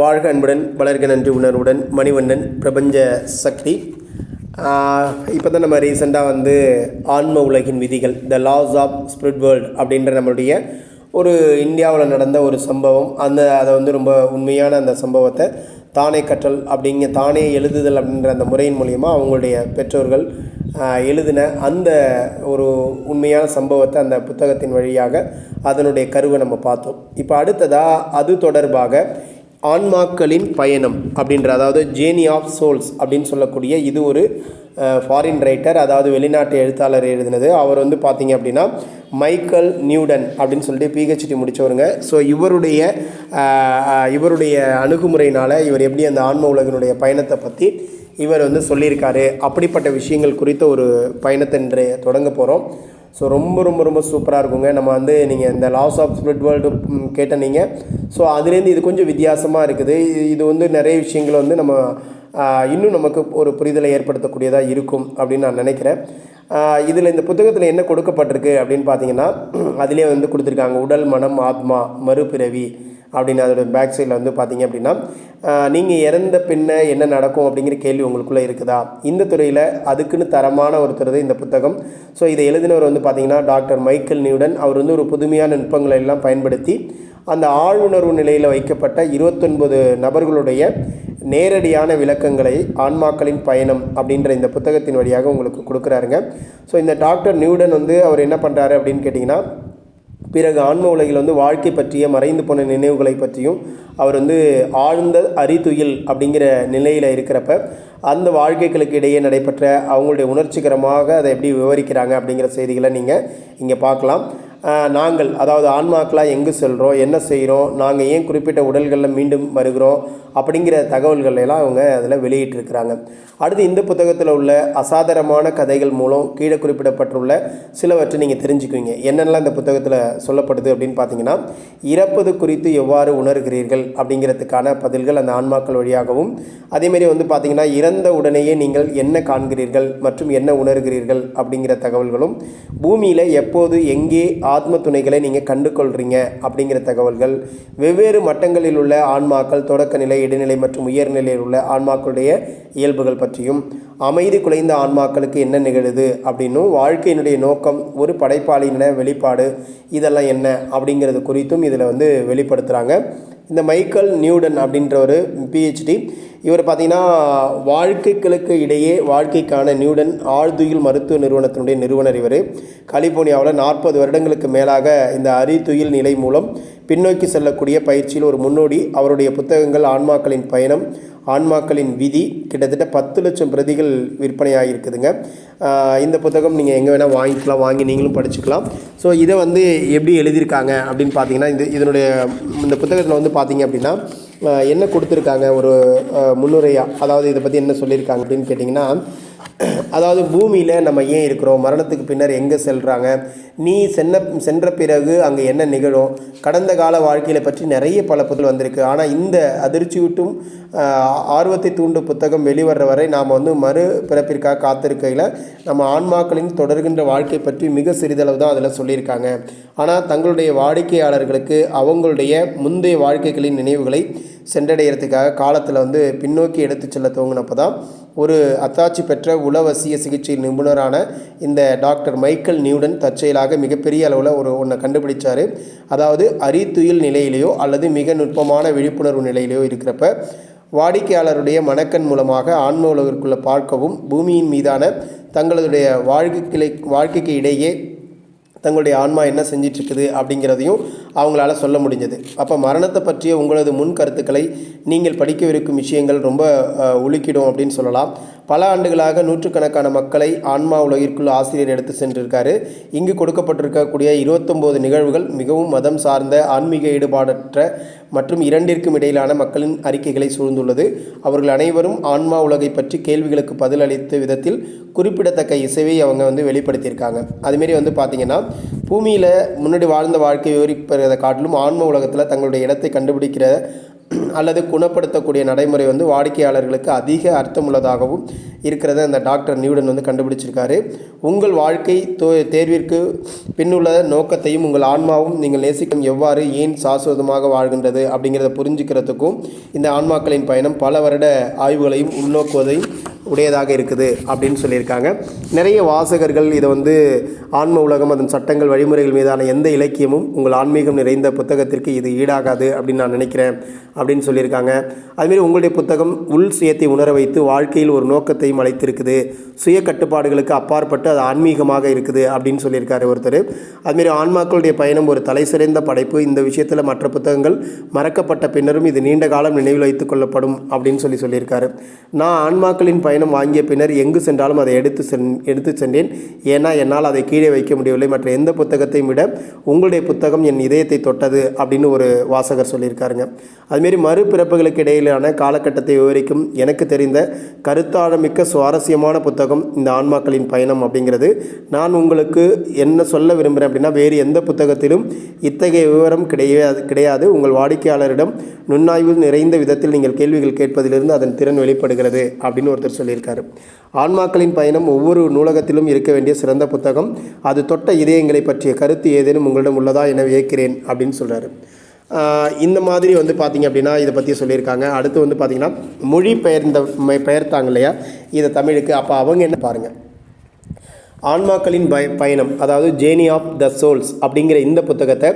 வாழ்க அன்புடன் வளர்க நன்றி உணர்வுடன் மணிவண்ணன் பிரபஞ்ச சக்தி. இப்போ தான் நம்ம ரீசெண்டாக வந்து ஆன்ம உலகின் விதிகள் the laws of spirit world அப்படின்ற நம்மளுடைய ஒரு இந்தியாவில் நடந்த ஒரு சம்பவம். அந்த அதை வந்து ரொம்ப உண்மையான அந்த சம்பவத்தை தானே கற்றல் அப்படிங்க தானே எழுதுதல் அப்படின்ற அந்த முறையின் மூலிமா அவங்களுடைய பெற்றோர்கள் எழுதின அந்த ஒரு உண்மையான சம்பவத்தை அந்த புத்தகத்தின் வழியாக அதனுடைய கருவை நம்ம பார்த்தோம். இப்போ அடுத்ததாக அது தொடர்பாக ஆன்மாக்களின் பயணம் அப்படின்ற அதாவது ஜேர்னி ஆஃப் சோல்ஸ் அப்படின்னு சொல்லக்கூடிய இது ஒரு ஃபாரின் ரைட்டர் அதாவது வெளிநாட்டு எழுத்தாளர் எழுதினது. அவர் வந்து பார்த்தீங்க அப்படின்னா மைக்கேல் நியூடன் அப்படின்னு சொல்லிட்டு பிஹெச்டி முடித்தவருங்க ஸோ இவருடைய இவருடைய அணுகுமுறையினால் இவர் எப்படி அந்த ஆன்ம உலகினுடைய பயணத்தை பற்றி இவர் வந்து சொல்லியிருக்காரு. அப்படிப்பட்ட விஷயங்கள் குறித்த ஒரு பயணத்தை இன்று தொடங்க போகிறோம் ஸோ ரொம்ப ரொம்ப ரொம்ப சூப்பராக இருக்குங்க. நம்ம வந்து நீங்கள் இந்த லாஸ் ஆஃப் ஸ்பிரிட் வேர்ல்டு கேட்ட நீங்கள் ஸோ அதுலேருந்து இது கொஞ்சம் வித்தியாசமாக இருக்குது. இது- வந்து நிறைய விஷயங்களை வந்து நம்ம இன்னும் நமக்கு ஒரு புரிதலை ஏற்படுத்தக்கூடியதாக இருக்கும் அப்படின்னு நான் நினைக்கிறேன். இதில் இந்த புத்தகத்தில் என்ன கொடுக்கப்பட்டிருக்கு அப்படின்னு பார்த்தீங்கன்னா அதிலே வந்து கொடுத்துருக்காங்க. உடல் மனம் ஆத்மா மறுபிறவி. அப்படின்னு அதோட பேக் சைடில் வந்து பார்த்தீங்க அப்படின்னா நீங்கள் இறந்த பின்ன என்ன நடக்கும் அப்படிங்கிற கேள்வி உங்களுக்குள்ளே இருக்குதா? இந்த துறையில் அதுக்குன்னு தரமான ஒருத்தர் தான் இந்த புத்தகம். ஸோ இதை எழுதினவர் வந்து பார்த்தீங்கன்னா டாக்டர் மைக்கேல் நியூடன். அவர் வந்து ஒரு புதுமையான நுட்பங்களை எல்லாம் பயன்படுத்தி அந்த ஆழ்வுணர்வு நிலையில் வைக்கப்பட்ட இருபத்தொன்பது நபர்களுடைய நேரடியான விளக்கங்களை ஆன்மாக்களின் பயணம் அப்படின்ற இந்த புத்தகத்தின் வழியாக உங்களுக்கு கொடுக்குறாருங்க. ஸோ இந்த டாக்டர் நியூடன் வந்து அவர் என்ன பண்ணுறாரு அப்படின்னு கேட்டிங்கன்னா பிறகு ஆன்ம உலகில் வந்து வாழ்க்கை பற்றிய மறைந்து போன நினைவுகளை பற்றியும் அவர் வந்து ஆழ்ந்த அறிதுயில் அப்படிங்கிற நிலையில் இருக்கிறப்ப அந்த வாழ்க்கைகளுக்கு இடையே நடைபெற்ற அவங்களுடைய உணர்ச்சிகரமாக அதை எப்படி விவரிக்கிறாங்க அப்படிங்கிற செய்திகளை நீங்கள் இங்கே பார்க்கலாம். நாங்கள் அதாவது ஆன்மாக்களாக எங்கே செல்கிறோம் என்ன செய்கிறோம் நாங்கள் ஏன் குறிப்பிட்ட உடல்களில் மீண்டும் வருகிறோம் அப்படிங்கிற தகவல்கள் எல்லாம் அவங்க அதில் வெளியிட்டிருக்கிறாங்க. அடுத்து இந்த புத்தகத்தில் உள்ள அசாதாரணமான கதைகள் மூலம் கீழே குறிப்பிடப்பட்டுள்ள சிலவற்றை நீங்கள் தெரிஞ்சுக்குவீங்க. என்னென்னலாம் இந்த புத்தகத்தில் சொல்லப்படுது அப்படின்னு பார்த்தீங்கன்னா இறப்பது குறித்து எவ்வாறு உணர்கிறீர்கள் அப்படிங்கிறதுக்கான பதில்கள் அந்த ஆன்மாக்கள் வழியாகவும் அதேமாரி வந்து பார்த்திங்கன்னா இறந்த உடனேயே நீங்கள் என்ன காண்கிறீர்கள் மற்றும் என்ன உணர்கிறீர்கள் அப்படிங்கிற தகவல்களும் பூமியில் எப்போது எங்கே ஆத்ம துணைகளை நீங்கள் கண்டுகொள்கிறீங்க அப்படிங்கிற தகவல்கள். வெவ்வேறு மட்டங்களில் உள்ள ஆன்மாக்கள் தொடக்க நிலை இடைநிலை மற்றும் உயர்நிலையில் உள்ள ஆன்மாக்களுடைய இயல்புகள் பற்றியும் அமைதி குலைந்த ஆன்மாக்களுக்கு என்ன நிகழுது அப்படின்னும் வாழ்க்கையினுடைய நோக்கம் ஒரு படைப்பாளியின வெளிப்பாடு இதெல்லாம் என்ன அப்படிங்கிறது குறித்தும் இதில் வந்து வெளிப்படுத்துகிறாங்க இந்த மைக்கேல் நியூடன் அப்படின்ற ஒரு பிஹெச்டி இவர் பார்த்தீங்கன்னா வாழ்க்கைகளுக்கு இடையே வாழ்க்கைக்கான நியூடன் ஆழ்துயில் மருத்துவ நிறுவனத்தினுடைய நிறுவனர் இவர். கலிபோர்னியாவில் நாற்பது வருடங்களுக்கு மேலாக இந்த அறிதுயில் நிலை மூலம் பின்னோக்கி செல்லக்கூடிய பயிற்சியில் ஒரு முன்னோடி. அவருடைய புத்தகங்கள் ஆன்மாக்களின் பயணம் ஆன்மாக்களின் விதி கிட்டத்தட்ட பத்து லட்சம் பிரதிகள் விற்பனையாக இருக்குதுங்க இந்த புத்தகம் நீங்கள் எங்கே வேணால் வாங்கிக்கலாம் வாங்கி நீங்களும் படிச்சுக்கலாம். ஸோ இதை வந்து எப்படி எழுதியிருக்காங்க அப்படின்னு பார்த்தீங்கன்னா இந்த இதனுடைய இந்த புத்தகத்தில் வந்து பார்த்தீங்க அப்படின்னா என்ன கொடுத்துருக்காங்க? ஒரு முன்னுரையாக அதாவது இதை பற்றி என்ன சொல்லியிருக்காங்க அப்படின்னு கேட்டிங்கன்னா அதாவது பூமியில் நம்ம ஏன் இருக்கிறோம்? மரணத்துக்கு பின்னர் எங்கே செல்கிறாங்க நீ சென்ன சென்ற பிறகு அங்கே என்ன நிகழும்? கடந்த கால வாழ்க்கையில பற்றி நிறைய பல புத்தகம் வந்திருக்கு. ஆனால் இந்த அதிர்ச்சியூட்டும் ஆர்வத்தை தூண்டும் புத்தகம் வெளிவர்ற வரை நாம் வந்து மறு பிறப்பிற்காக காத்திருக்கையில் நம்ம ஆன்மாக்களின் தொடர்கின்ற வாழ்க்கை பற்றி மிக சிறிதளவு தான் அதில் சொல்லியிருக்காங்க. ஆனால் தங்களுடைய வாடிக்கையாளர்களுக்கு அவங்களுடைய முந்தைய வாழ்க்கைகளின் நினைவுகளை சென்றடைகிறதுக்காக காலத்தில் வந்து பின்னோக்கி எடுத்து செல்ல துவங்கினப்போ தான் ஒரு அத்தாட்சி பெற்ற உளவசிய சிகிச்சை நிபுணரான இந்த டாக்டர் மைக்கேல் நியூடன் தற்செயலாக மிகப்பெரிய அளவில் ஒரு ஒன்றை கண்டுபிடிச்சார். அதாவது அரித்துயில் நிலையிலேயோ அல்லது மிக நுட்பமான விழிப்புணர்வு நிலையிலேயோ இருக்கிறப்ப வாடிக்கையாளருடைய மனக்கண் மூலமாக ஆன்ம உலகிற்குள்ளே பார்க்கவும் பூமியின் மீதான தங்களுடைய வாழ்க்கைகளை வாழ்க்கைக்கு இடையே தங்களுடைய ஆன்மா என்ன செஞ்சிட்டு இருக்குது அப்படிங்கிறதையும் அவங்களால சொல்ல முடிஞ்சது. அப்போ மரணத்தை பற்றிய உங்களது முன் கருத்துக்களை நீங்கள் படிக்கவிருக்கும் விஷயங்கள் ரொம்ப உலுக்கிடும் அப்படின்னு சொல்லலாம். பல ஆண்டுகளாக நூற்றுக்கணக்கான மக்களை ஆன்மா உலகிற்குள் ஆசிரியர் எடுத்து சென்றிருக்காரு. இங்கு கொடுக்கப்பட்டிருக்கக்கூடிய இருபத்தொம்போது நிகழ்வுகள் மிகவும் மதம் சார்ந்த ஆன்மீக ஈடுபாடற்ற மற்றும் இரண்டிற்கும் இடையிலான மக்களின் அறிக்கைகளை சூழ்ந்துள்ளது. அவர்கள் அனைவரும் ஆன்மா உலகை பற்றி கேள்விகளுக்கு பதிலளித்த விதத்தில் குறிப்பிடத்தக்க இசைவை அவங்க வந்து வெளிப்படுத்தியிருக்காங்க. அதுமாரி வந்து பார்த்தீங்கன்னா பூமியில் முன்னாடி வாழ்ந்த வாழ்க்கை விவரிப்பதை காட்டிலும் ஆன்ம உலகத்தில் தங்களுடைய இடத்தை கண்டுபிடிக்கிற அல்லது குணப்படுத்தக்கூடிய நடைமுறை வந்து வாடிக்கையாளர்களுக்கு அதிக அர்த்தமுள்ளதாகவும் இருக்கிறத அந்த டாக்டர் நியூடன் வந்து கண்டுபிடிச்சிருக்காரு. உங்கள் வாழ்க்கை தேர்விற்கு பின்னுள்ள நோக்கத்தையும் உங்கள் ஆன்மாவும் நீங்கள் நேசிக்கும் எவ்வாறு ஏன் சாஸ்வதமாக வாழ்கின்றது அப்படிங்கிறத புரிஞ்சுக்கிறதுக்கும் இந்த ஆன்மாக்களின் பயணம் பல வருட ஆய்வுகளையும் உள்நோக்குவதையும் உடையதாக இருக்குது அப்படின்னு சொல்லியிருக்காங்க. நிறைய வாசகர்கள் இதை வந்து ஆன்ம உலகம் அதன் சட்டங்கள் வழிமுறைகள் மீதான எந்த இலக்கியமும் உங்கள் ஆன்மீகம் நிறைந்த புத்தகத்திற்கு இது ஈடாகாது அப்படின்னு நான் நினைக்கிறேன் அப்படின்னு சொல்லியிருக்காங்க. அதுமாரி உங்களுடைய புத்தகம் உள் சுயத்தை உணர வைத்து வாழ்க்கையில் ஒரு நோக்கத்தையும் அழைத்திருக்குது சுய கட்டுப்பாடுகளுக்கு அப்பாற்பட்டு அது ஆன்மீகமாக இருக்குது அப்படின்னு சொல்லியிருக்காரு ஒருத்தர். அதுமாரி ஆன்மாக்களுடைய பயணம் ஒரு தலை சிறந்த படைப்பு. இந்த விஷயத்தில் மற்ற புத்தகங்கள் மறக்கப்பட்ட பின்னரும் இது நீண்ட காலம் நினைவில் வைத்துக் கொள்ளப்படும் அப்படின்னு சொல்லி சொல்லியிருக்காரு. நான் ஆன்மாக்களின் பயணம் வாங்கிய பின்னர் எங்கு சென்றாலும் அதை எடுத்து சென் எடுத்து சென்றேன். ஏன்னா என்னால் அதை கீழே வைக்க முடியவில்லை. மற்ற எந்த புத்தகத்தையும் விட உங்களுடைய புத்தகம் என் இதயத்தை தொட்டது அப்படின்னு ஒரு வாசகர் சொல்லியிருக்காருங்க. அதுமாரி மறுபிறப்புகளுக்கு இடையிலான காலகட்டத்தை விவரிக்கும் எனக்கு தெரிந்த கருத்தாழமிக்க சுவாரஸ்யமான புத்தகம் இந்த ஆன்மாக்களின் பயணம் அப்படிங்கிறது. நான் உங்களுக்கு என்ன சொல்ல விரும்புகிறேன் அப்படின்னா வேறு எந்த புத்தகத்திலும் இத்தகைய விவரம் கிடையாது கிடையாது. உங்கள் வாடிக்கையாளரிடம் நுண்ணாய்வு நிறைந்த விதத்தில் நீங்கள் கேள்விகள் கேட்பதிலிருந்து அதன் திறன் வெளிப்படுகிறது அப்படின்னு ஒருத்தர் சொல்லியிருக்காரு. ஆன்மாக்களின் பயணம் ஒவ்வொரு நூலகத்திலும் இருக்க வேண்டிய சிறந்த புத்தகம். அது தொட்ட இதயங்களை பற்றிய கருத்து ஏதேனும் உங்களிடம் உள்ளதா என வியக்கிறேன் அப்படின்னு சொல்கிறாரு இந்த மாதிரி வந்து பார்த்திங்க அப்படின்னா இதை பற்றி சொல்லியிருக்காங்க. அடுத்து வந்து பார்த்திங்கன்னா மொழி பெயர்ந்த பெயர்த்தாங்க இல்லையா? இதை தமிழுக்கு அப்போ அவங்க என்ன பாருங்கள் ஆன்மாக்களின் பய பயணம் அதாவது ஜேர்னி ஆஃப் த சோல்ஸ் அப்படிங்கிற இந்த புத்தகத்தை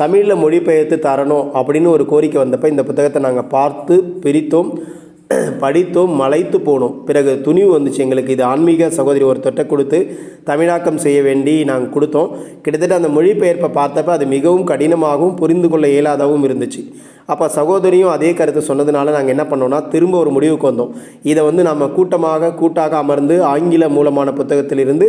தமிழில் மொழிபெயர்த்து தரணும் அப்படின்னு ஒரு கோரிக்கை வந்தப்போ இந்த புத்தகத்தை நாங்கள் பார்த்து பிரித்தோம். படித்தோம் மலைத்து போனோம். பிறகு துணிவு வந்துச்சு எங்களுக்கு. இது ஆன்மீக சகோதரி ஒரு தொட்டை கொடுத்து தமிழாக்கம் செய்ய வேண்டி நாங்கள் கொடுத்தோம். கிட்டத்தட்ட அந்த மொழிபெயர்ப்பை பார்த்தப்ப அது மிகவும் கடினமாகவும் புரிந்து கொள்ள இயலாதவும் இருந்துச்சு. அப்போ சகோதரியும் அதே கருத்தை சொன்னதுனால நாங்கள் என்ன பண்ணோம்னா திரும்ப ஒரு முடிவுக்கு வந்தோம். இதை வந்து நம்ம கூட்டமாக கூட்டாக அமர்ந்து ஆங்கில மூலமான புத்தகத்திலிருந்து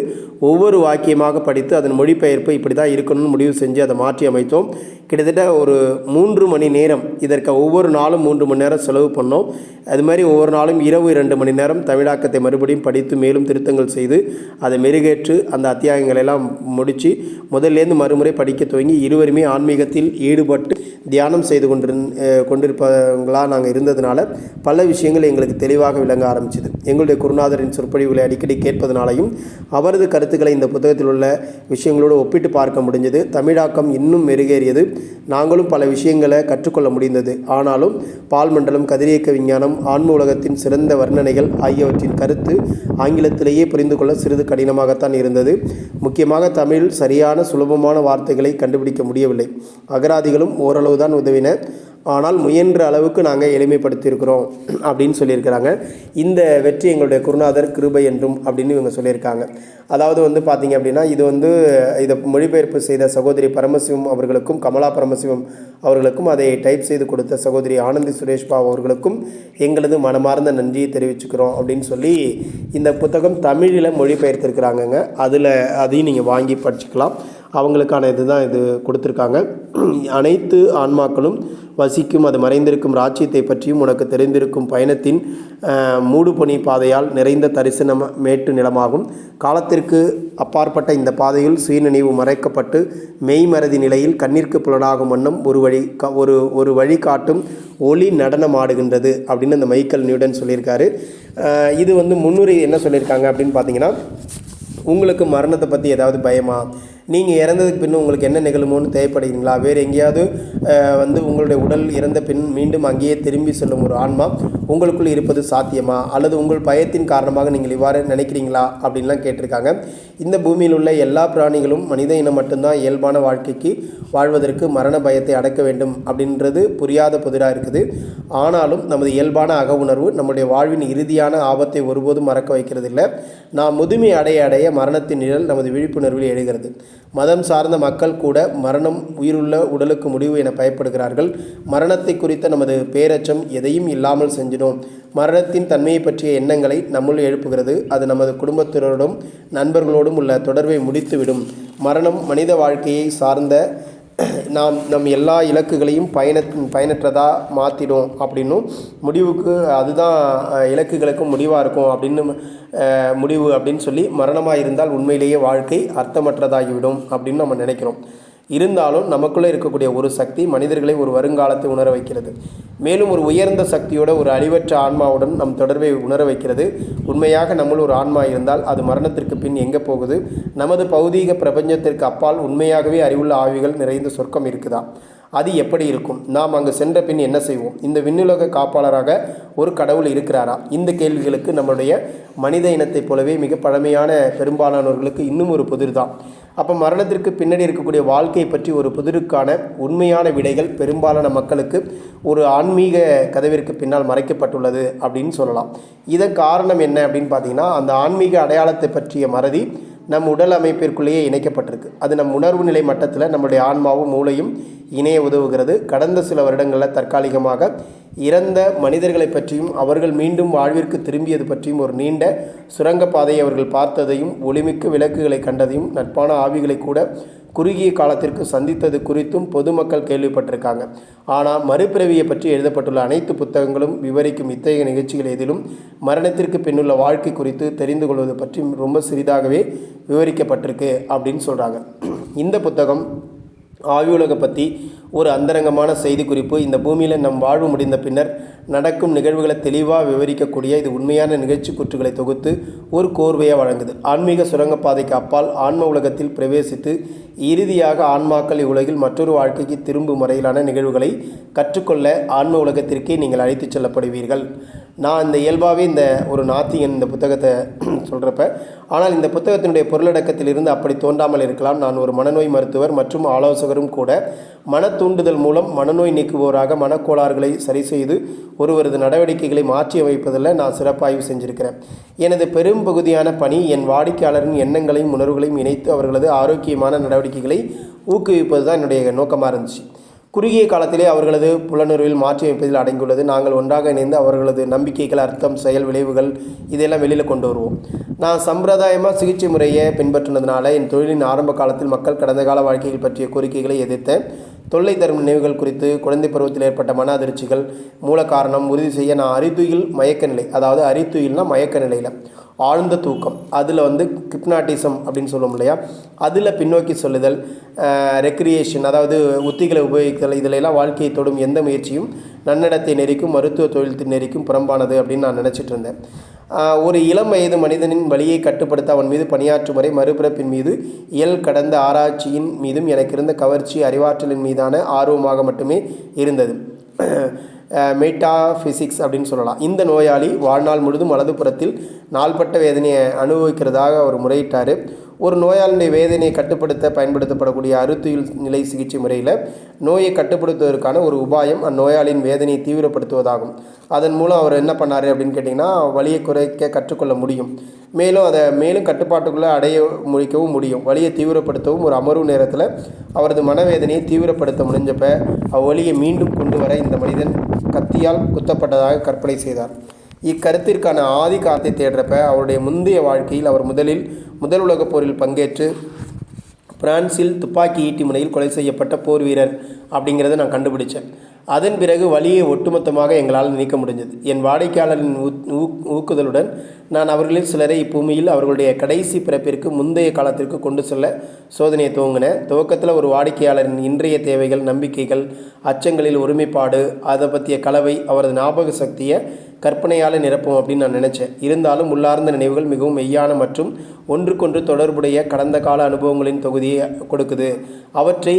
ஒவ்வொரு வாக்கியமாக படித்து அதன் மொழிபெயர்ப்பு இப்படி தான் இருக்கணும்னு முடிவு செஞ்சு அதை மாற்றி அமைத்தோம். கிட்டத்தட்ட ஒரு மூன்று மணி நேரம் இதற்கு ஒவ்வொரு நாளும் மூன்று மணி நேரம் செலவு பண்ணோம். அது மாதிரி ஒவ்வொரு நாளும் இரவு இரண்டு மணி நேரம் தமிழாக்கத்தை மறுபடியும் படித்து மேலும் திருத்தங்கள் செய்து அதை மெருகேற்று அந்த அத்தியாயங்களை எல்லாம் முடித்து முதல்லேருந்து மறுமுறை படிக்க துவங்கி இருவருமே ஆன்மீகத்தில் ஈடுபட்டு தியானம் செய்து கொண்டிருந்த கொண்டிருப்பவங்களாக நாங்கள் இருந்ததுனால பல விஷயங்கள் எங்களுக்கு தெளிவாக விளங்க ஆரம்பிச்சது. எங்களுடைய குருநாதரின் சொற்பொழிவுகளை அடிக்கடி கேட்பதனாலையும் அவரது கருத்துக்களை இந்த புத்தகத்தில் உள்ள விஷயங்களோடு ஒப்பிட்டு பார்க்க முடிஞ்சது. தமிழாக்கம் இன்னும் மெருகேறியது. நாங்களும் பல விஷயங்களை கற்றுக்கொள்ள முடிந்தது. ஆனாலும் பால்மண்டலம் கதிரியக்க விஞ்ஞானம் ஆன்ம உலகத்தின் சிறந்த வர்ணனைகள் ஆகியவற்றின் கருத்து ஆங்கிலத்திலேயே புரிந்து கொள்ள சிறிது கடினமாகத்தான் இருந்தது. முக்கியமாக தமிழில் சரியான சுலபமான வார்த்தைகளை கண்டுபிடிக்க முடியவில்லை. அகராதிகளும் ஓரளவு தான் உதவின. ஆனால் முயன்ற அளவுக்கு நாங்கள் எளிமைப்படுத்தியிருக்கிறோம் அப்படின்னு சொல்லியிருக்கிறாங்க. இந்த வெற்றி எங்களுடைய குருநாதர் கிருபை என்றும் அப்படின்னு இவங்க சொல்லியிருக்காங்க. அதாவது வந்து பார்த்தீங்க அப்படின்னா இது வந்து இதை மொழிபெயர்ப்பு செய்த சகோதரி பரமசிவம் அவர்களுக்கும் கமலா பரமசிவம் அவர்களுக்கும் அதை டைப் செய்து கொடுத்த சகோதரி ஆனந்தி சுரேஷ்பா அவர்களுக்கும் எங்களது மனமார்ந்த நன்றியை தெரிவிச்சுக்கிறோம் அப்படின்னு சொல்லி இந்த புத்தகம் தமிழில் மொழிபெயர்த்திருக்கிறாங்கங்க. அதில் அதையும் நீங்கள் வாங்கி படிச்சுக்கலாம். அவங்களுக்கான இதுதான் இது கொடுத்துருக்காங்க. அனைத்து ஆன்மாக்களும் வசிக்கும் அது மறைந்திருக்கும் ராஜ்யத்தை பற்றியும் உனக்கு தெரிந்திருக்கும் பயணத்தின் மூடுபனி பாதையால் நிறைந்த தரிசனம் மேட்டு நிலமாகும். காலத்திற்கு அப்பாற்பட்ட இந்த பாதையில் சுயநினைவு மறைக்கப்பட்டு மெய்மறதி நிலையில் கண்ணிற்கு புலனாகும் வண்ணம் ஒரு வழி க ஒரு ஒரு வழி காட்டும் ஒளி நடனம் ஆடுகின்றது அப்படின்னு அந்த மைக்கேல் நியூடன் சொல்லியிருக்காரு. இது வந்து முன்னுரை என்ன சொல்லியிருக்காங்க அப்படின்னு பார்த்தீங்கன்னா உங்களுக்கு மரணத்தை பற்றி ஏதாவது பயமா? நீங்கள் இறந்ததுக்கு பின் உங்களுக்கு என்ன நிகழுமோன்னு தேவைப்படுகிறீங்களா? வேறு எங்கேயாவது வந்து உங்களுடைய உடல் இறந்த பின் மீண்டும் அங்கேயே திரும்பி செல்லும் ஒரு ஆன்மா உங்களுக்குள் இருப்பது சாத்தியமா? அல்லது உங்கள் பயத்தின் காரணமாக நீங்கள் இவ்வாறு நினைக்கிறீங்களா? அப்படின்லாம் கேட்டிருக்காங்க. இந்த பூமியில் உள்ள எல்லா பிராணிகளும் மனித இனம் மட்டும்தான் இயல்பான வாழ்க்கைக்கு வாழ்வதற்கு மரண பயத்தை அடக்க வேண்டும் அப்படின்றது புரியாத புதிராக இருக்குது. ஆனாலும் நமது இயல்பான அக உணர்வு நம்முடைய வாழ்வின் இறுதியான ஆபத்தை ஒருபோதும் மறக்க வைக்கிறது இல்லை நாம் முதுமை அடைய அடைய மரணத்தின் நிழல் நமது விழிப்புணர்வில் எழுகிறது. மதம் சார்ந்த மக்கள் கூட மரணம் உயிருள்ள உடலுக்கு முடிவு என பயப்படுகிறார்கள். மரணத்தை குறித்த நமது பேரச்சம் எதையும் இல்லாமல் செஞ்சிடும். மரணத்தின் தன்மையை பற்றிய எண்ணங்களை நம்முள் எழுப்புகிறது. அது நமது குடும்பத்தினரோடும் நண்பர்களோடும் உள்ள தொடர்பை முடித்துவிடும். மரணம் மனித வாழ்க்கையை சார்ந்த நாம் நம் எல்லா இலக்குகளையும் பயன பயனற்றதாக மாற்றிடும் அப்படின்னும் முடிவுக்கு அதுதான் இலக்குகளுக்கும் முடிவாக இருக்கும் அப்படின்னு முடிவு அப்படின்னு சொல்லி மரணமாக இருந்தால் உண்மையிலேயே வாழ்க்கை அர்த்தமற்றதாகிவிடும் அப்படின்னு நம்ம நினைக்கிறோம். இருந்தாலும் நமக்குள்ளே இருக்கக்கூடிய ஒரு சக்தி மனிதர்களை ஒரு வருங்காலத்தை உணர வைக்கிறது. மேலும் ஒரு உயர்ந்த சக்தியோட ஒரு அழிவற்ற ஆன்மாவுடன் நம் தொடர்பை உணர வைக்கிறது. உண்மையாக நம்முள் ஒரு ஆன்மா இருந்தால் அது மரணத்திற்கு பின் எங்கே போகுது? நமது பௌதீக பிரபஞ்சத்திற்கு அப்பால் உண்மையாகவே அறிவுள்ள ஆவிகள் நிறைந்த சொர்க்கம் இருக்குதா? அது எப்படி இருக்கும்? நாம் அங்கு சென்ற பின் என்ன செய்வோம்? இந்த விண்ணுலக காப்பாளராக ஒரு கடவுள் இருக்கிறாரா? இந்த கேள்விகளுக்கு நம்முடைய மனித இனத்தைப் போலவே மிக பழமையான பெரும்பாலானவர்களுக்கு இன்னும் ஒரு புதிர் தான் அப்போ மரணத்திற்கு பின்னாடி இருக்கக்கூடிய வாழ்க்கையை பற்றி ஒரு புதிருக்கான உண்மையான விடைகள் பெரும்பாலான மக்களுக்கு ஒரு ஆன்மீக கதவிற்கு பின்னால் மறைக்கப்பட்டுள்ளது அப்படின்னு சொல்லலாம். இதன் காரணம் என்ன அப்படின்னு பார்த்தீங்கன்னா அந்த ஆன்மீக அடையாளத்தை பற்றிய மறதி நம் உடல் அமைப்பிற்குள்ளேயே இணைக்கப்பட்டிருக்கு. அது நம் உணர்வு நிலை மட்டத்தில் நம்முடைய ஆன்மாவும் மூளையும் இணைய உதவுகிறது. கடந்த சில வருடங்களில் தற்காலிகமாக இறந்த மனிதர்களை பற்றியும் அவர்கள் மீண்டும் வாழ்விற்கு திரும்பியது பற்றியும் ஒரு நீண்ட சுரங்கப்பாதையை அவர்கள் பார்த்ததையும் ஒளிமிக்க விளக்குகளை கண்டதையும் நட்பான ஆவிகளை கூட குறுகிய காலத்திற்கு சந்தித்தது குறித்தும் பொதுமக்கள் கேள்விப்பட்டிருக்காங்க. ஆனால் மறுபிறவியை பற்றி எழுதப்பட்டுள்ள அனைத்து புத்தகங்களும் விவரிக்கும் இத்தகைய நிகழ்ச்சிகள் எதிலும் மரணத்திற்கு பின்னுள்ள வாழ்க்கை குறித்து தெரிந்து கொள்வது பற்றி ரொம்ப சிறிதாகவே விவரிக்கப்பட்டிருக்கு அப்படின்னு சொல்கிறாங்க இந்த புத்தகம் ஆய்வுலக பற்றி ஒரு அந்தரங்கமான செய்திக்குறிப்பு. இந்த பூமியில் நம் வாழ்வு முடிந்த பின்னர் நடக்கும் நிகழ்வுகளை தெளிவாக விவரிக்கக்கூடிய இது உண்மையான நிகழ்ச்சி குற்றுகளை தொகுத்து ஒரு கோர்வையாக வழங்குது. ஆன்மீக சுரங்கப்பாதைக்கு அப்பால் ஆன்ம உலகத்தில் பிரவேசித்து இறுதியாக ஆன்மாக்கள் இவ்வுலகில் மற்றொரு வாழ்க்கைக்கு திரும்பும் முறையிலான நிகழ்வுகளை கற்றுக்கொள்ள ஆன்ம உலகத்திற்கே நீங்கள் அழைத்துச் செல்லப்படுவீர்கள். நான் இந்த இயல்பாகவே இந்த ஒரு நாத்தியன் இந்த புத்தகத்தை சொல்கிறப்ப ஆனால் இந்த புத்தகத்தினுடைய பொருளடக்கத்திலிருந்து அப்படி தோன்றாமல் இருக்கலாம். நான் ஒரு மனநோய் மருத்துவர் மற்றும் ஆலோசகரும் கூட மன தூண்டுதல் மூலம் மனநோய் நீக்குவோராக மனக்கோளாறுகளை சரி செய்து ஒருவரது நடவடிக்கைகளை மாற்றி அமைப்பதில் நான் சிறப்பாய்வு செஞ்சிருக்கிறேன். எனது பெரும் பகுதியான பணி என் வாடிக்கையாளரின் எண்ணங்களையும் உணர்வுகளையும் இணைத்து அவர்களது ஆரோக்கியமான நடவடிக்கைகளை ஊக்குவிப்பது தான் என்னுடைய நோக்கமாக இருந்துச்சு. குறுகிய காலத்திலே அவர்களது புலனுறவில் மாற்றியமைப்பதில் அடங்கியுள்ளது. நாங்கள் ஒன்றாக இணைந்து அவர்களது நம்பிக்கைகள் அர்த்தம் செயல் விளைவுகள் இதையெல்லாம் வெளியில் கொண்டு வருவோம். நான் சம்பிரதாயமாக சிகிச்சை முறையை பின்பற்றினதுனால என் தொழிலின் ஆரம்ப காலத்தில் மக்கள் கடந்த கால வாழ்க்கைகள் பற்றிய கோரிக்கைகளை எதிர்த்தேன். தொல்லை தரும் நினைவுகள் குறித்து குழந்தை பருவத்தில் ஏற்பட்ட மன அதிர்ச்சிகள் மூல காரணம் உறுதி செய்ய நான் அரித்துயில் மயக்க நிலை அதாவது அரித்துயில்னா மயக்க நிலையில் ஆழ்ந்த தூக்கம். அதில் வந்து கிப்னாட்டிசம் அப்படின்னு சொல்லுவோம் இல்லையா? அதில் பின்னோக்கி சொல்லுதல் ரெக்ரியேஷன் அதாவது உத்திகளை உபயோகித்தல் இதிலெல்லாம் வாழ்க்கையை தொடும் எந்த முயற்சியும் நன்னடத்தை நெறிக்கும் மருத்துவ தொழில் நெறிக்கும் புறம்பானது அப்படின்னு நான் நினச்சிட்டு இருந்தேன். ஒரு இளம் வயது மனிதனின் வழியை கட்டுப்படுத்த அவன் மீது பணியாற்றும் வரை மறுபிறப்பின் மீது இயல் கடந்த ஆராய்ச்சியின் மீதும் எனக்கு இருந்த கவர்ச்சி அறிவாற்றலின் மீதான ஆர்வமாக மட்டுமே இருந்தது. மீட்டா ஃபிசிக்ஸ் அப்படின்னு சொல்லலாம். இந்த நோயாளி வாழ்நாள் முழுதும் வலதுபுறத்தில் நாள்பட்ட வேதனையை அனுபவிக்கிறதாக அவர் முறையிட்டார். ஒரு நோயாளியுடைய வேதனையை கட்டுப்படுத்த பயன்படுத்தப்படக்கூடிய அறுத்துயில் நிலை சிகிச்சை முறையில் நோயை கட்டுப்படுத்துவதற்கான ஒரு உபாயம் அந்நோயாளியின் வேதனையை தீவிரப்படுத்துவதாகும். அதன் மூலம் அவர் என்ன பண்ணார் அப்படின்னு கேட்டிங்கன்னா வலியை குறைக்க கற்றுக்கொள்ள முடியும். மேலும் அதை மேலும் கட்டுப்பாட்டுக்குள்ளே அடைய முடிக்கவும் முடியும். வலியை தீவிரப்படுத்தவும் ஒரு அமர்வு நேரத்தில் அவரது மனவேதனையை தீவிரப்படுத்த முடிஞ்சப்ப அவ்வழியை மீண்டும் கொண்டு வர இந்த மனிதன் கத்தியால் குத்தப்பட்டதாக கற்பனை செய்தார். இக்கருத்திற்கான ஆதி காலத்தை தேடுறப்ப அவருடைய முந்தைய வாழ்க்கையில் அவர் முதலில் முதல் உலகப் போரில் பங்கேற்று பிரான்சில் துப்பாக்கி ஈட்டி முனையில் கொலை செய்யப்பட்ட போர் வீரர் அப்படிங்கிறத நான் கண்டுபிடிச்சேன். அதன் பிறகு வழியை ஒட்டுமொத்தமாக எங்களால் நீக்க முடிஞ்சது. என் வாடிக்கையாளரின் ஊக்குதலுடன் நான் அவர்களில் சிலரை இப்பூமியில் அவர்களுடைய கடைசி பிறப்பிற்கு முந்தைய காலத்திற்கு கொண்டு செல்ல சோதனையை துவங்கினேன். துவக்கத்தில் ஒரு வாடிக்கையாளரின் இன்றைய தேவைகள் நம்பிக்கைகள் அச்சங்களில் ஒருமைப்பாடு அதை பற்றிய கலவை அவரது ஞாபக சக்தியை கற்பனையால் நிரப்பும் அப்படின்னு நான் நினச்சேன். இருந்தாலும் உள்ளார்ந்த நினைவுகள் மிகவும் மெய்யான மற்றும் ஒன்றுக்கொன்று தொடர்புடைய கடந்த கால அனுபவங்களின் தொகுதியை கொடுக்குது. அவற்றை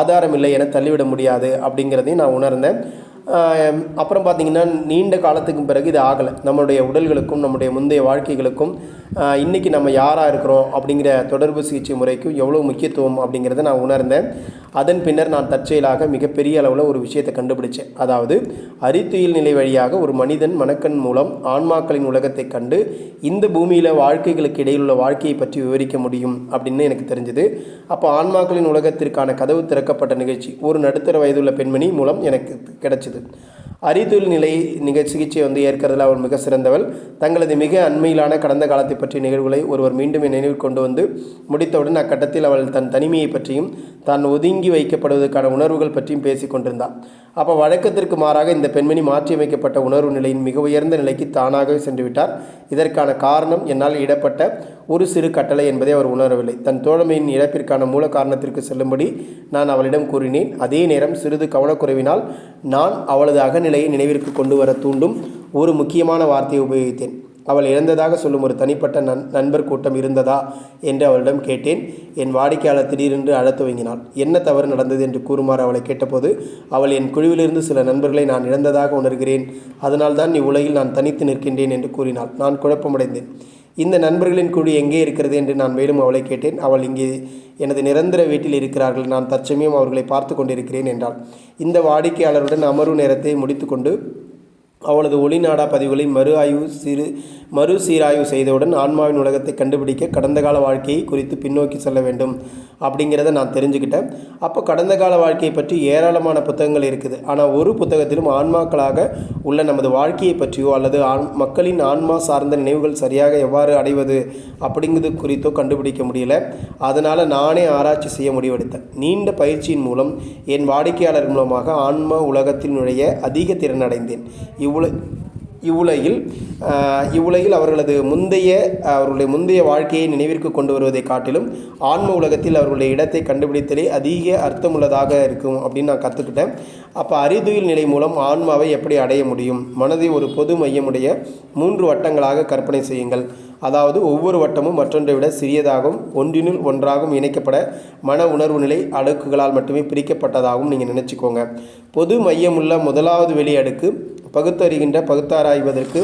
ஆதாரமில்லை என தள்ளிவிட முடியாது அப்படிங்கிறதையும் நான் உணர்ந்தேன். அப்புறம் பார்த்திங்கன்னா நீண்ட காலத்துக்கு பிறகு இது ஆகலை. நம்மளுடைய உடல்களுக்கும் நம்முடைய முந்தைய வாழ்க்கைகளுக்கும் இன்றைக்கி நம்ம யாராக இருக்கிறோம் அப்படிங்கிற தொடர்பு சிகிச்சை முறைக்கும் எவ்வளோ முக்கியத்துவம் அப்படிங்கிறத நான் உணர்ந்தேன். அதன் பின்னர் நான் தற்செயலாக மிகப்பெரிய அளவில் ஒரு விஷயத்தை கண்டுபிடிச்சேன். அதாவது அரித்துயில் நிலை வழியாக ஒரு மனிதன் மணக்கண் மூலம் ஆன்மாக்களின் உலகத்தை கண்டு இந்த பூமியில் வாழ்க்கைகளுக்கு இடையில் உள்ள வாழ்க்கையை பற்றி விவரிக்க முடியும் அப்படின்னு எனக்கு தெரிஞ்சது. அப்போ ஆன்மாக்களின் உலகத்திற்கான கதவு திறக்கப்பட்ட நிகழ்ச்சி ஒரு நடுத்தர வயதுள்ள பெண்மணி மூலம் எனக்கு கிடைச்சிது. அறிதொழில் நிலை நிக சிகிச்சை வந்து ஏற்கிறதுல அவர் மிக சிறந்தவள். தங்களது மிக அண்மையிலான கடந்த காலத்தை பற்றிய நிகழ்வுகளை ஒருவர் மீண்டும் என் நினைவில் கொண்டு வந்து முடித்தவுடன் அக்கட்டத்தில் அவள் தன் தனிமையை பற்றியும் தான் ஒதுங்கி வைக்கப்படுவதற்கான உணர்வுகள் பற்றியும் பேசிக் கொண்டிருந்தார் அப்போ வழக்கத்திற்கு மாறாக இந்த பெண்மணி மாற்றியமைக்கப்பட்ட உணர்வு நிலையின் மிக உயர்ந்த நிலைக்கு தானாகவே சென்றுவிட்டார். இதற்கான காரணம் என்னால் இடப்பட்ட ஒரு சிறு கட்டளை என்பதை அவர் உணரவில்லை. தன் தோழமையின் இழப்பிற்கான மூல காரணத்திற்கு செல்லும்படி நான் அவளிடம் கூறினேன். அதே நேரம் சிறிது கவனக்குறைவினால் நான் அவளது அகநிலையை நினைவிற்கு கொண்டு வர தூண்டும் ஒரு முக்கியமான வார்த்தையை உபயோகித்தேன். அவள் இழந்ததாக சொல்லும் ஒரு தனிப்பட்ட நண் நண்பர் கூட்டம் இருந்ததா என்று அவளிடம் கேட்டேன். என் வாடிக்கையாளர் திடீரென்று அழத் துவங்கினாள். என்ன தவறு நடந்தது? என்று கூறுமாறு அவளை கேட்டபோது அவள் என் குழுவிலிருந்து சில நண்பர்களை நான் இழந்ததாக உணர்கிறேன். அதனால்தான் இவ்வுலகில் நான் தனித்து நிற்கின்றேன் என்று கூறினாள். நான் குழப்பமடைந்தேன். இந்த நண்பர்களின் குழு எங்கே இருக்கிறது என்று நான் மேலும் அவளை கேட்டேன். அவள் இங்கே எனது நிரந்தர வீட்டில் இருக்கிறார்கள். நான் தற்சமயம் அவர்களை பார்த்து கொண்டிருக்கிறேன் என்றாள். இந்த வாடிக்கையாளருடன் அமர்வு நேரத்தை முடித்துக்கொண்டு அவளது ஒளிநாடா பதிவுகளை மறு ஆய்வு சிறு மறு சீராய்வு செய்தவுடன் ஆன்மாவின் உலகத்தை கண்டுபிடிக்க கடந்த கால வாழ்க்கையை குறித்து பின்னோக்கி செல்ல வேண்டும் அப்படிங்கிறத நான் தெரிஞ்சுக்கிட்டேன். அப்போ கடந்த கால வாழ்க்கையை பற்றி ஏராளமான புத்தகங்கள் இருக்குது. ஆனால் ஒரு புத்தகத்திலும் ஆன்மாக்களாக உள்ள நமது வாழ்க்கையை பற்றியோ அல்லது ஆண் மக்களின் ஆன்மா சார்ந்த நினைவுகள் சரியாக எவ்வாறு அடைவது அப்படிங்கிறது குறித்தோ கண்டுபிடிக்க முடியல. அதனால் நானே ஆராய்ச்சி செய்ய முடிவெடுத்தேன். நீண்ட பயிற்சியின் மூலம் என் வாடிக்கையாளர் மூலமாக ஆன்மா உலகத்தில் நுழைய அதிக திறன் அடைந்தேன் இவ்வுல இவ்வுலகில் இவ்வுலகில் அவர்களது முந்தைய அவர்களுடைய முந்தைய வாழ்க்கையை நினைவிற்கு கொண்டு வருவதை காட்டிலும் ஆன்ம உலகத்தில் அவர்களுடைய இடத்தை கண்டுபிடித்தலே அதிக அர்த்தமுள்ளதாக இருக்கும் அப்படின்னு நான் கற்றுக்கிட்டேன் அப்போ அறிதுயில் நிலை மூலம் ஆன்மாவை எப்படி அடைய முடியும்? மனதை ஒரு பொது மையமுடைய மூன்று வட்டங்களாக கற்பனை செய்யுங்கள். அதாவது ஒவ்வொரு வட்டமும் மற்றொன்றை விட சிறியதாகவும் ஒன்றினுள் ஒன்றாகவும் இணைக்கப்பட மன உணர்வு நிலை அடுக்குகளால் மட்டுமே பிரிக்கப்பட்டதாகவும் நீங்கள் நினச்சிக்கோங்க. பொது மையமுள்ள முதலாவது வெளி அடுக்கு பகுத்தறிகின்ற பகுத்தாராய்வதற்கு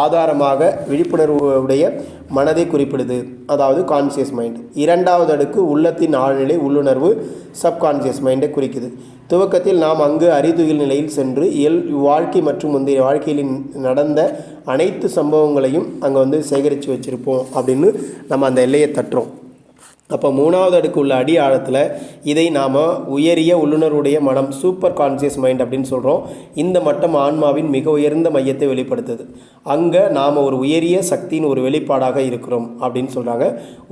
ஆதாரமாக விழிப்புணர்வு உடைய மனதை குறிப்பிடுது. அதாவது கான்சியஸ் மைண்ட் இரண்டாவது அடுக்கு உள்ளத்தின் ஆழ்நிலை உள்ளுணர்வு சப்கான்சியஸ் மைண்டை குறிக்குது. துவக்கத்தில் நாம் அங்கு அறிதுயில் நிலையில் சென்று இயல் வாழ்க்கை மற்றும் முந்தைய வாழ்க்கையில் நடந்த அனைத்து சம்பவங்களையும் அங்கே வந்து சேகரித்து வச்சுருப்போம் அப்படின்னு நம்ம அந்த எல்லையை தட்டுறோம். அப்போ மூணாவது அடுக்கு உள்ள அடி ஆழத்தில் இதை நாம் உயரிய உள்ளுணர்வுடைய மனம் சூப்பர் கான்சியஸ் மைண்ட் அப்படின்னு சொல்கிறோம் இந்த மட்டம் ஆன்மாவின் மிக உயர்ந்த மையத்தை வெளிப்படுத்துது. அங்கே நாம் ஒரு உயரிய சக்தியின் ஒரு வெளிப்பாடாக இருக்கிறோம் அப்படின்னு சொல்கிறாங்க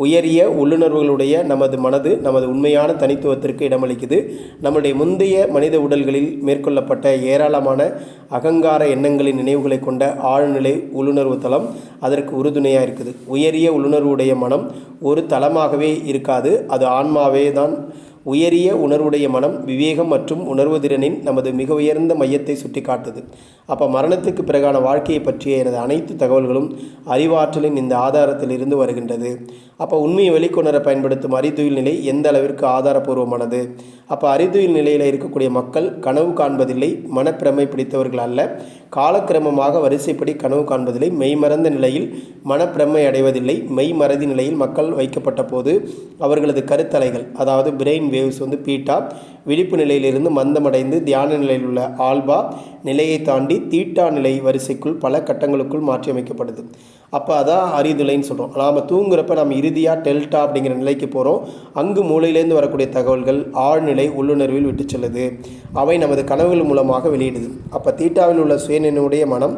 உயரிய உள்ளுணர்வுகளுடைய நமது மனது நமது உண்மையான தனித்துவத்திற்கு இடமளிக்குது. நம்முடைய முந்தைய மனித உடல்களில் மேற்கொள்ளப்பட்ட ஏராளமான அகங்கார எண்ணங்களின் நினைவுகளை கொண்ட ஆழ்நிலை உள்ளுணர்வு தளம் அதற்கு உறுதுணையாக இருக்குது. உயரிய உள்ளுணர்வுடைய மனம் ஒரு தளமாகவே இருக்காது. அது ஆன்மாவே தான் உயரிய உணர்வுடைய மனம் விவேகம் மற்றும் உணர்வு திறனின் நமது மிக உயர்ந்த மையத்தை சுட்டி காட்டுது அப்போ மரணத்துக்கு பிறகான வாழ்க்கையை பற்றிய எனது அனைத்து தகவல்களும் அறிவாற்றலின் இந்த ஆதாரத்தில் இருந்து வருகின்றது. அப்போ உண்மையை வெளிக்கொணர பயன்படுத்தும் அறிதுயில் நிலை எந்த அளவிற்கு ஆதாரபூர்வமானது? அப்போ அறிதுயில் நிலையில் இருக்கக்கூடிய மக்கள் கனவு காண்பதில்லை மனப்பிரமை பிடித்தவர்கள் அல்ல. காலக்கிரமமாக வரிசைப்படி கனவு காண்பதில்லை. மெய்மறந்த நிலையில் மனப்பிரமை அடைவதில்லை மெய்மறதி நிலையில் மக்கள் வைக்கப்பட்ட போது அவர்களது கருத்தலைகள் அதாவது பிரெயின் வேவ்ஸ் வந்து பீட்டா விழிப்பு நிலையிலிருந்து மந்தமடைந்து தியான நிலையில் உள்ள ஆல்பா நிலையை தாண்டி தீட்டா நிலை வரிசைக்குள் பல கட்டங்களுக்குள் மாற்றியமைக்கப்படுது அப்போ அதான் அறிதுலைன்னு சொல்கிறோம் நாம் தூங்குறப்ப நம்ம இறுதியாக டெல்டா அப்படிங்கிற நிலைக்கு போகிறோம் அங்கு மூளையிலேருந்து வரக்கூடிய தகவல்கள் ஆழ்நிலை உள்ளுணர்வில் விட்டு செல்லுது. அவை நமது கனவுகள் மூலமாக வெளியிடுது. அப்போ தீட்டாவில் உள்ள சுயநினைவுடைய மனம்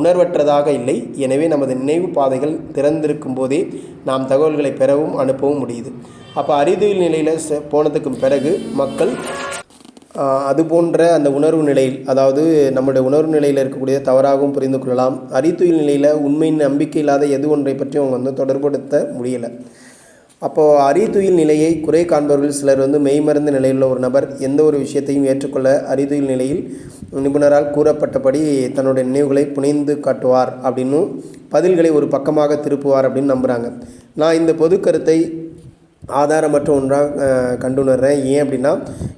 உணர்வற்றதாக இல்லை. எனவே நமது நினைவு பாதைகள் திறந்திருக்கும் போதே நாம் தகவல்களை பெறவும் அனுப்பவும் முடியுது. அப்போ அறிதுயில் நிலையில் போனதுக்கும் பிறகு மக்கள் அது போன்ற அந்த உணர்வு நிலையில் அதாவது நம்முடைய உணர்வு நிலையில் இருக்கக்கூடிய தவறாகவும் புரிந்து கொள்ளலாம். அறித்துயில் நிலையில் உண்மையின் நம்பிக்கை இல்லாத எது ஒன்றை பற்றி அவங்க வந்து தொடர்புபடுத்த முடியலை. அப்போது அறிதுயில் நிலையை குறை காண்பவர்கள் சிலர் வந்து மெய்மறந்த நிலையில் ஒரு நபர் எந்த ஒரு விஷயத்தையும் ஏற்றுக்கொள்ள அறிதுயில் நிலையில் நிபுணரால் கூறப்பட்டபடி தன்னுடைய நினைவுகளை புனைந்து காட்டுவார் அப்படின்னும் பதில்களை ஒரு பக்கமாக திருப்புவார் அப்படின்னு நம்புகிறாங்க நான் இந்த பொது கருத்தை ஆதாரமற்ற ஒன்றாக கண்டுணர்றேன். ஏன் அப்படின்னா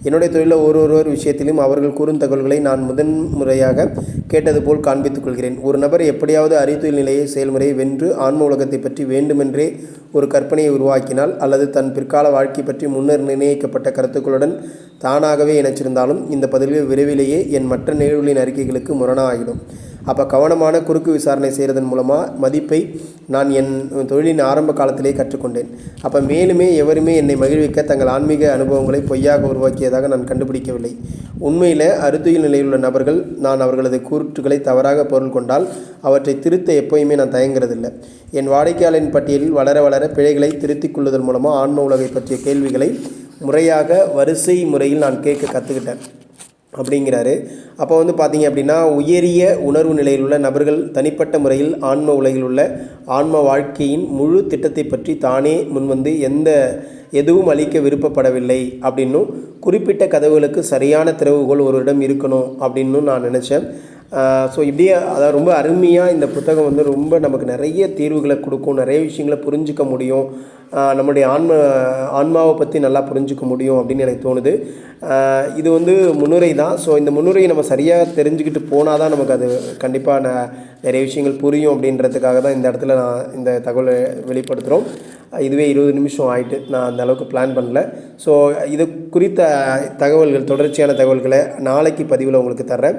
என்னுடைய தொழிலில் ஒரு ஒருவர் விஷயத்திலும் அவர்கள் கூறும் தகவல்களை நான் முதன் முறையாக கேட்டது போல் காண்பித்துக் கொள்கிறேன். ஒரு நபர் எப்படியாவது அறித்துயில் நிலையை செயல்முறையை வென்று ஆன்ம உலகத்தை பற்றி வேண்டுமென்றே ஒரு கற்பனையை உருவாக்கினால் அல்லது தன் பிற்கால வாழ்க்கை பற்றி முன்னர் நிர்ணயிக்கப்பட்ட கருத்துக்களுடன் தானாகவே இணைச்சிருந்தாலும் இந்த பதில்கள் விரைவிலேயே என் மற்ற நிகழ்வுகளின் அறிக்கைகளுக்கு முரணாகிடும் அப்போ கவனமான குறுக்கு விசாரணை செய்கிறதன் மூலமாக மதிப்பை நான் என் தொழிலின் ஆரம்ப காலத்திலே கற்றுக்கொண்டேன். அப்போ மேலுமே எவருமே என்னை மகிழ்விக்க தங்கள் ஆன்மீக அனுபவங்களை பொய்யாக உருவாக்கியதாக நான் கண்டுபிடிக்கவில்லை. உண்மையில் அறுதியில் நிலையில் உள்ள நபர்கள் நான் அவர்களது கூற்றுகளை தவறாக பொருள் கொண்டால் அவற்றை திருத்த எப்போயுமே நான் தயங்குறதில்லை. என் வாடிக்கையாளரின் பட்டியலில் வளர வளர பிழைகளை திருத்திக் கொள்வதன் மூலமாக ஆன்ம உலகை பற்றிய கேள்விகளை முறையாக வரிசை முறையில் நான் கேட்க கற்றுக்கிட்டேன் அப்படிங்கிறாரு. அப்போ வந்து பார்த்தீங்க அப்படின்னா உயரிய உணர்வு நிலையில் உள்ள நபர்கள் தனிப்பட்ட முறையில் ஆன்ம உலகில் உள்ள ஆன்ம வாழ்க்கையின் முழு திட்டத்தை பற்றி தானே முன்வந்து எந்த எதுவும் அளிக்க விருப்பப்படவில்லை அப்படின்னும் குறிப்பிட்ட கதவுகளுக்கு சரியான திறவுகோல் ஒருவரிடம் இருக்கணும் அப்படின்னும் நான் நினச்சேன். ஸோ இப்படியே அதாவது ரொம்ப அருமையாக இந்த புத்தகம் வந்து ரொம்ப நமக்கு நிறைய தீர்வுகளை கொடுக்கும் நிறைய விஷயங்களை புரிஞ்சிக்க முடியும். நம்முடைய ஆன்ம ஆன்மாவை பற்றி நல்லா புரிஞ்சிக்க முடியும் அப்படின்னு எனக்கு தோணுது. இது வந்து முன்னுரை தான். ஸோ இந்த முன்னுரையை நம்ம சரியாக தெரிஞ்சுக்கிட்டு போனால் தான் நமக்கு அது கண்டிப்பாக ந நிறைய விஷயங்கள் புரியும் அப்படின்றதுக்காக தான் இந்த இடத்துல நான் இந்த தகவலை வெளிப்படுத்துகிறோம் இதுவே இருபது நிமிஷம் ஆகிட்டு நான் அந்த அளவுக்கு பிளான் பண்ணல. ஸோ இது குறித்த தகவல்கள் தொடர்ச்சியான தகவல்களை நாளைக்கு பதிவில் உங்களுக்கு தர்றேன்.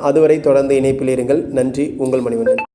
அதுவரை தொடர்ந்து இணைப்பில் இருங்கள். நன்றி. உங்கள் மணிவண்ணன்.